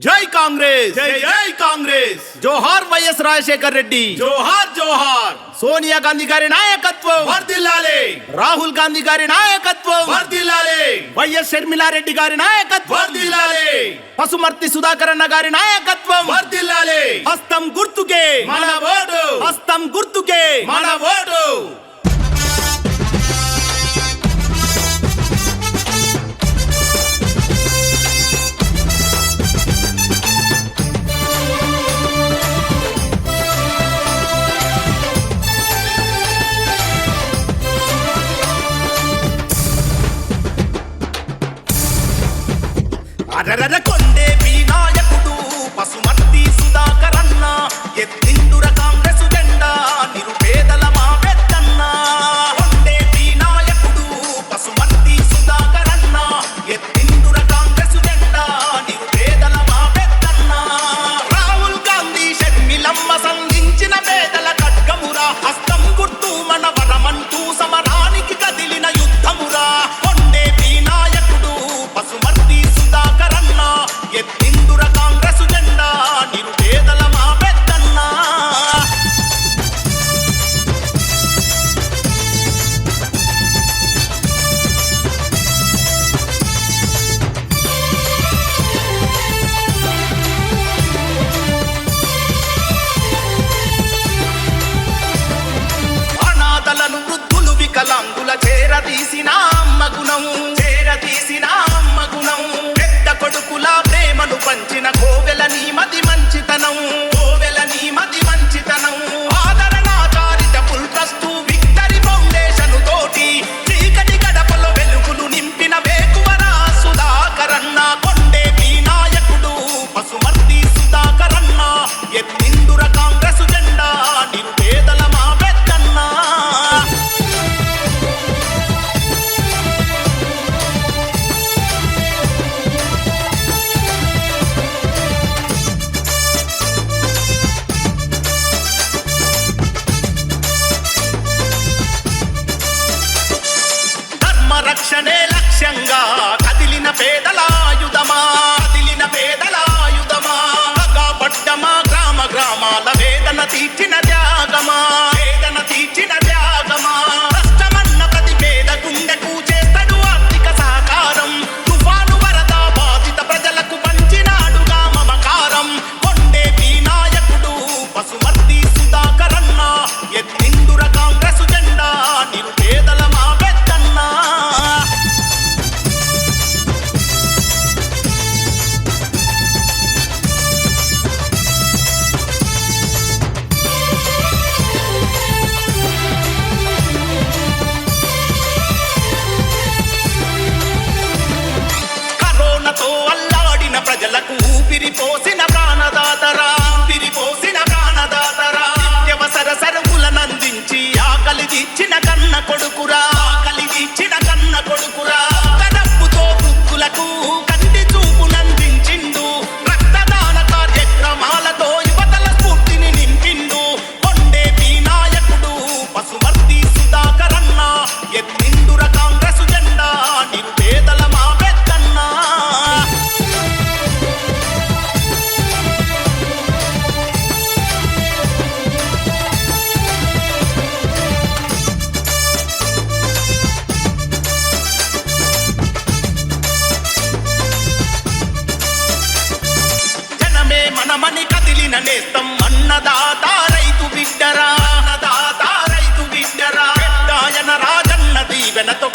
जय कांग्रेस जय जय कांग्रेस जोहार వైఎస్ రాజశేఖర్ రెడ్డి జోహార్ జోహార్ సోనియా గాంధీ గారి నాయకత్వం వర్ధిల్లాలి రాహుల్ గాంధీ గారి నాయకత్వం వర్ధిల్లాలి వైఎస్ షర్మిలారెడ్డి గారి నాయకత్వం వర్ధిల్లాలి పసుమర్తి సుధాకరన్న గారి నాయకత్వం వర్ధిల్లాలి అరరర కొండే వినాయకుడు పసుమతి సుధాకరన్న ఎత్తిండుర కాంగ్రెస్ జెండా నిరు చేరదీసిన అమ్మ గుణము తీసినా నేస్తం అన్నదాత రైతు బిడ్డరా. అన్నదాత రైతు బిడ్డరా. ఆయన రాజన్న దీవెనతో